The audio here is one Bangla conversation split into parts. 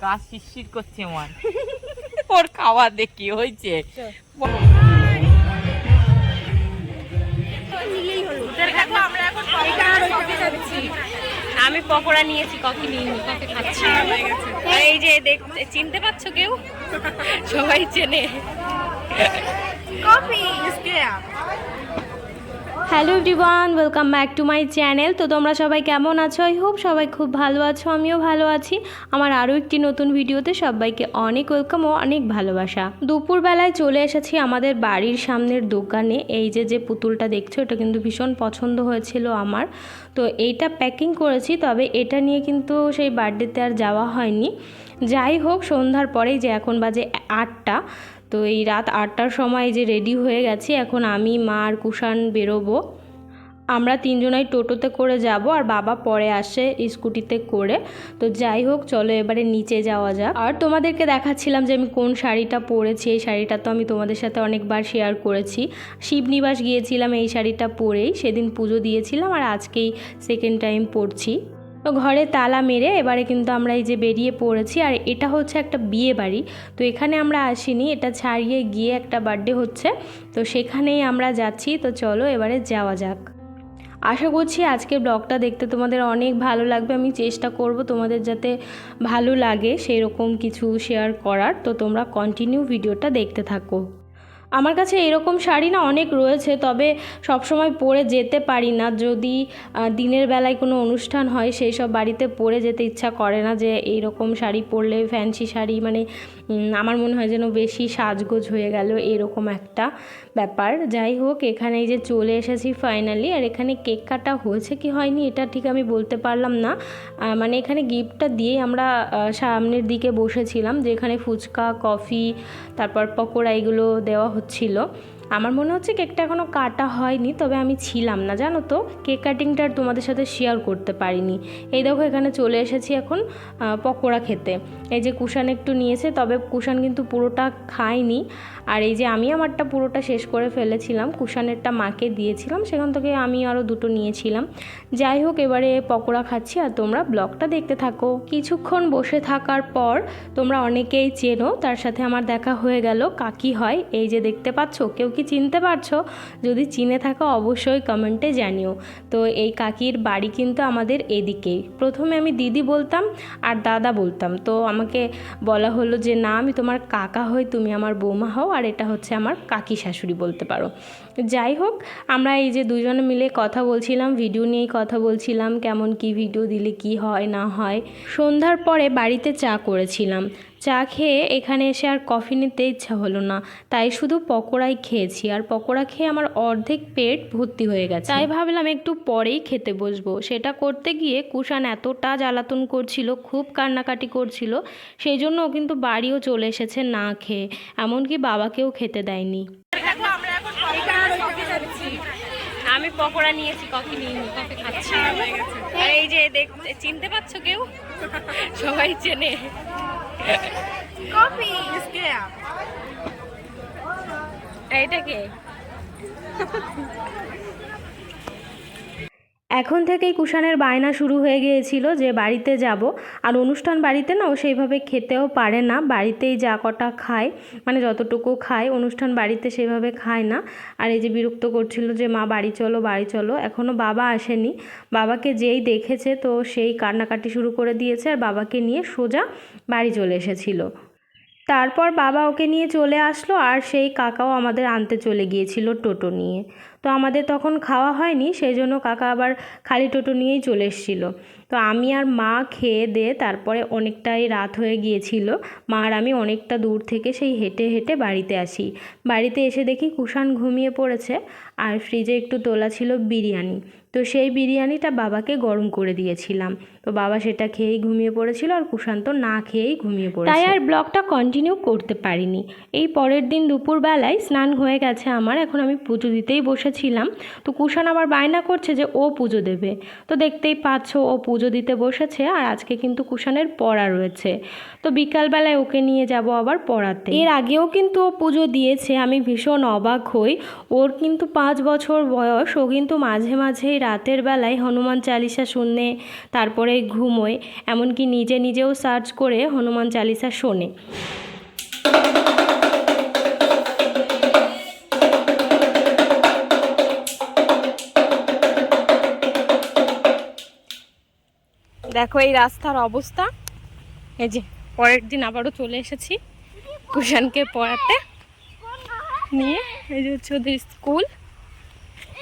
গাছ শিরশির করছে আমার ওর খাওয়া দেখি হয়েছে। আমি পকোড়া নিয়েছি কফি নিইনি কফি খাচ্ছি। এই যে দেখ চিনতে পারছ কেউ? সবাই চেনে। Hello everyone, welcome back to my channel. তো তোমরা সবাই কেমন আছো? আই হোপ সবাই খুব ভালো আছো, আমিও ভালো আছি। আমার আরও একটি নতুন ভিডিওতে সবাইকে অনেক ওয়েলকাম ও অনেক ভালোবাসা। দুপুরবেলায় চলে এসেছি আমাদের বাড়ির সামনের দোকানে। এই যে যে পুতুলটা দেখছ, এটা কিন্তু ভীষণ পছন্দ হয়েছিল আমার। তো এইটা প্যাকিং করেছি, তবে এটা নিয়ে কিন্তু সেই বার্থডেতে আর যাওয়া হয়নি। যাই হোক, সন্ধ্যার পরেই যে এখন বাজে আটটা তো এই রাত আটটার সময় যে রেডি হয়ে গেছি, এখন আমি, মা আর কুষাণ বেরোবো। আমরা তিনজনাই টোটোতে করে যাব আর বাবা পরে আসে স্কুটিতে করে। তো যাই হোক, চলো এবারে নিচে যাওয়া যাক। আর তোমাদেরকে দেখাচ্ছিলাম যে আমি কোন শাড়িটা পরেছি, এই শাড়িটা তো আমি তোমাদের সাথে অনেকবার শেয়ার করেছি। শিবনিবাস গিয়েছিলাম এই শাড়িটা পরেই, সেদিন পুজো দিয়েছিলাম আর আজকেই সেকেন্ড টাইম পরছি। তো ঘরে তালা মেরে এবারে কিন্তু আমরা এই যে বেরিয়ে পড়েছি, আর এটা হচ্ছে একটা বিয়ে বাড়ি। তো এখানে আমরা আসিনি, এটা ছাড়িয়ে গিয়ে একটা বার্থডে হচ্ছে, তো সেখানেই আমরা যাচ্ছি, তো চলো এবারে যাওয়া যাক। আশা করছি আজকের ব্লগটা দেখতে তোমাদের অনেক ভালো লাগবে, আমি চেষ্টা করব তোমাদের যাতে ভালো লাগে সেই রকম কিছু শেয়ার করার, তো তোমরা কন্টিনিউ ভিডিওটা দেখতে থাকো। আমার কাছে এরকম শাড়ি না অনেক রয়েছে, তবে সবসময় পরে যেতে পারি না। যদি দিনের বেলায় কোনো অনুষ্ঠান হয়, সেই সব বাড়িতে পরে যেতে ইচ্ছা করে না যে এইরকম শাড়ি পরলে ফ্যান্সি শাড়ি মানে আমার মনে হয় যেন বেশি সাজগোজ হয়ে গেল এরকম একটা ব্যাপার। যাই হোক, এখানে যে চলে এসেছি ফাইনালি আর এখানে কেক কাটা হয়েছে কি হয়নি এটা ঠিক আমি বলতে পারলাম না। মানে এখানে গিফটটা দিয়ে আমরা সামনের দিকে বসেছিলাম, যেখানে ফুচকা, কফি, তারপর পকোড়া এগুলো দেওয়া হচ্ছিল। আমার মনে হচ্ছে কেকটা এখনও কাটা হয়নি, তবে আমি ছিলাম না, জানো তো? কেক কাটিংটা আর তোমাদের সাথে শেয়ার করতে পারিনি। এই দেখো এখানে চলে এসেছি এখন পকোড়া খেতে। এই যে কুষাণ একটু নিয়েছে, তবে কুষাণ কিন্তু পুরোটা খায়নি। আর এই যে আমি আমারটা পুরোটা শেষ করে ফেলেছিলাম, কুষাণেরটা মাকে দিয়েছিলাম, সেখান থেকে আমি আরও দুটো নিয়েছিলাম। যাই হোক, এবারে পকোড়া খাচ্ছি, আর তোমরা ব্লগটা দেখতে থাকো। কিছুক্ষণ বসে থাকার পর তোমরা অনেকেই চেনো, তার সাথে আমার দেখা হয়ে গেল, কাকি হয়। এই যে দেখতে পাচ্ছ, কেউ কি চিনতে পারছ? যদি চিনে থাকো অবশ্যই কমেন্টে জানিও। তো এই কাকির বাড়ি কিন্তু আমাদের এদিকেই। প্রথমে আমি দিদি বলতাম আর দাদা বলতাম। তো আমাকে বলা হলো যে, না, আমি তোমার কাকা হই, তুমি আমার বৌমা হও, আর এটা হচ্ছে আমার কাকি শাশুড়ি বলতে পারো। যাই হোক, আমরা এই যে দুজনে মিলে কথা বলছিলাম ভিডিও নিয়েই কথা বলছিলাম, কেমন কি ভিডিও দিলে কি হয়, না হয়। সন্ধ্যার পরে বাড়িতে চা করেছিলাম। চা খেয়ে এখানে এসে আর কফি নিতে ইচ্ছা হলো না। তাই শুধু পকোড়াই খেয়েছি। আর পকোড়া খেয়ে আমার অর্ধেক পেট ভর্তি হয়ে গেছে। তাই ভাবলাম একটু পরেই খেতে বসবো। সেটা করতে গিয়ে কুষাণ এতটা জ্বালাতন করছিল, খুব কান্নাকাটি করছিল। সেই জন্য ও কিন্তু বাড়িও চলে এসেছে না খেয়ে। এমনকি বাবাকেও খেতে দেয়নি। আমি পকোড়া নিয়েছি কফি নিইনি কফি খাচ্ছি। আর এই যে দেখ চিনতে পারছ কেউ? সবাই চেনে। এইটা কে? এখন থেকেই কুষাণের বায়না শুরু হয়ে গিয়েছিল যে বাড়িতে যাব। আর অনুষ্ঠান বাড়িতে না ও সেইভাবে খেতেও পারে না, বাড়িতেই যা কটা খায় মানে যতটুকু খায়, অনুষ্ঠান বাড়িতে সেভাবে খায় না। আর এই যে বিরক্ত করছিল যে, মা, বাড়ি চলো বাড়ি চলো। এখনও বাবা আসেনি। বাবাকে যেই দেখেছে তো সেই কান্নাকাটি শুরু করে দিয়েছে আর বাবাকে নিয়ে সোজা বাড়ি চলে এসেছিল। তারপর বাবা ওকে নিয়ে চলে আসলো আর সেই কাকাও আমাদের আনতে চলে গিয়েছিল টোটো নিয়ে। তো আমাদের তখন খাওয়া হয়নি সেই জন্য কাকা আবার খালি টোটো নিয়েই চলে এসেছিল। তো আমি আর মা খেয়ে দিয়ে তারপরে অনেকটাই রাত হয়ে গিয়েছিল। মা আর আমি অনেকটা দূর থেকে সেই হেঁটে হেঁটে বাড়িতে আসি। বাড়িতে এসে দেখি কুষাণ ঘুমিয়ে পড়েছে আর ফ্রিজে একটু তোলা ছিল বিরিয়ানি। তো সেই বিরিয়ানিটা বাবাকে গরম করে দিয়েছিলাম। তো বাবা সেটা খেয়েই ঘুমিয়ে পড়েছিল আর কুষান্ত না খেয়েই ঘুমিয়ে পড়েছে। তাই আর ব্লগটা কন্টিনিউ করতে পারিনি। এই পরের দিন দুপুরবেলায় স্নান হয়ে গেছে আমার, এখন আমি পুজো দিতেই বসেছি। বসেছিলাম তো কুষাণ আবার বায়না করছে যে ও পুজো দেবে। তো দেখতেই পাচ্ছ ও পুজো দিতে বসেছে আর আজকে কিন্তু কুষাণের পড়া রয়েছে। তো বিকালবেলায় ওকে নিয়ে যাব আবার পড়াতে। এর আগেও কিন্তু ও পুজো দিয়েছে, আমি ভীষণ অবাক হই। ওর কিন্তু পাঁচ বছর বয়স, ও কিন্তু মাঝে মাঝেই রাতের বেলায় হনুমান চালিসা শুনে তারপরে ঘুমোয়, এমনকি নিজে নিজেও সার্চ করে হনুমান চালিসা শোনে। দেখো এই রাস্তার অবস্থা। এই যে পরের দিন আবারও চলে এসেছি কুষাণকে পড়াতে নিয়ে। এই যে হচ্ছে ওদের স্কুল।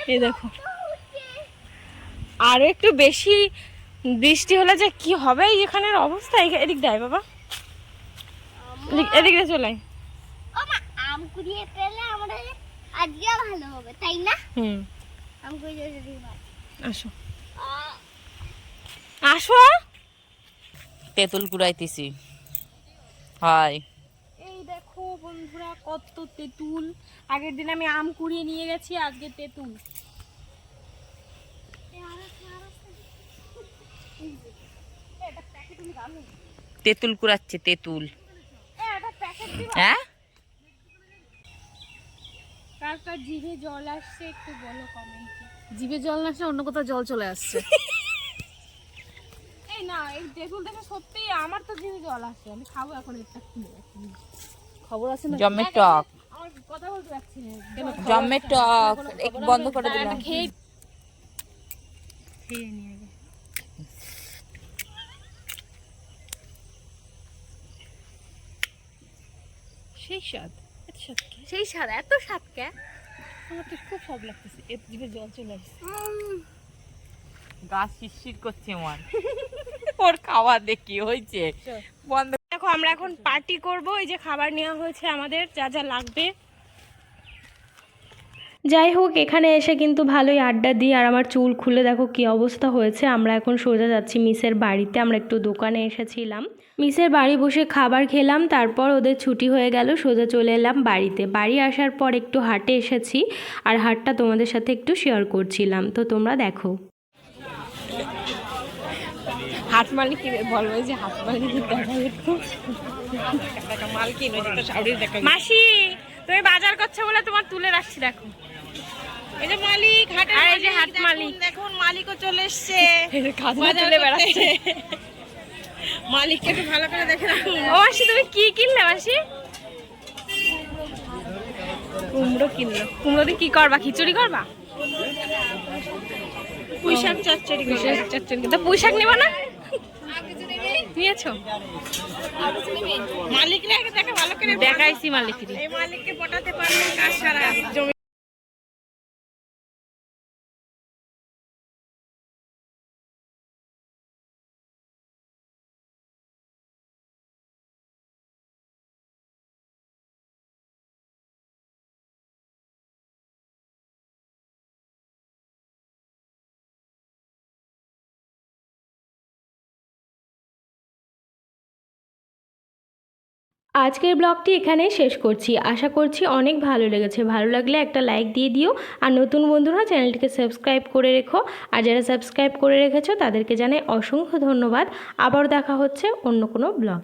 এই দেখো। আরও একটু বেশি বৃষ্টি হলে যে কি হবে? এই এখানের অবস্থা। এদিক দেয় বাবা। এদিক- চলে আয়। ও আম কুড়িয়ে পেলে আমাদের আজকে ভালো হবে তাই না? হুম। আম কুড়িয়ে আসো। আসো। তেঁতুল কুড়াইতেছি। হয় এই দেখো বন্ধুরা কত তেঁতুল। আগের দিন আমি আম কুড়িয়ে নিয়ে গেছি আজকে তেঁতুল। তেঁতুল কুড়াচ্ছে তেঁতুল। হ্যাঁ কার কার জিভে জল আসছে একটু বলো কমেন্টে জিভে জল না আসলে অন্য কোথাও জল চলে আসছে। না এই তেঁতুল দেখে সত্যি আমার তো জিভে জল আসছে আমি খাব এখন একটা খুলে খবর আছে না জম্মের টক। কথা বলতে পারছি না। জম্মের টক। একটু বন্ধ করে দিলাম। খেয়ে খেয়ে নিয়ে আগে। সেই স্বাদ। এত স্বাদ কে? সেই স্বাদ এত স্বাদ কে? আমার তো খুব স্বাদ লাগতেছে। এর জিভে জল চলে আসছে। গাছ শিরশির করছে আমার। ওর খাওয়া দেখি হয়েছে বন্ধ। দেখো আমরা এখন পার্টি করব এই যে খাবার নেওয়া হয়েছে আমাদের যা যা লাগবে। যাই হোক এখানে এসে কিন্তু ভালোই আড্ডা দিই আর আমার চুল খুলে দেখো কি অবস্থা হয়েছে। আমরা এখন সোজা যাচ্ছি মিসের বাড়িতে আমরা একটু দোকানে এসেছিলাম। মিসের বাড়ি বসে খাবার খেলাম তারপর ওদের ছুটি হয়ে গেল সোজা চলে এলাম বাড়িতে। বাড়ি আসার পর একটু হাটে এসেছি আর হাটটা তোমাদের সাথে একটু শেয়ার করছিলাম। তো তোমরা দেখো। হাট মালিক বলব যে হাট মালিক দেখা মাসি তুমি বাজার করছ বলে তোমার তুলে রাখছি দেখো। এই যে মালিক হাটের আর এই যে হাট মালিক। দেখুন মালিকও চলে এসছে। খাজনা তুলে বেড়াচ্ছে। মালিককে একটু ভালো করে দেখে রাখুন। ও মাসি তুমি কি কিনলে মাসি? কুমড়ো কিনলো। কুমড়ো দিয়ে কি করবা? খিচুড়ি করবা? পুঁইশাক চচ্চড়ি পুঁইশাক চচ্চড়ি তো পুঁইশাক নেব না? নিয়েছো? মালিক রেখে দেখা ভালো করে দেখাইছি মালিকেরই এই মালিককে পটাতে পারলে কাজ সারা। আজকের ব্লগটি এখানেই শেষ করছি। আশা করছি অনেক ভালো লেগেছে। ভালো লাগলে একটা লাইক দিয়ে দিও। আর নতুন বন্ধুরা চ্যানেলটিকে সাবস্ক্রাইব করে রেখো। আর যারা সাবস্ক্রাইব করে রেখেছো তাদেরকে জানাই অসংখ্য ধন্যবাদ। আবার দেখা হচ্ছে অন্য কোনো ব্লগ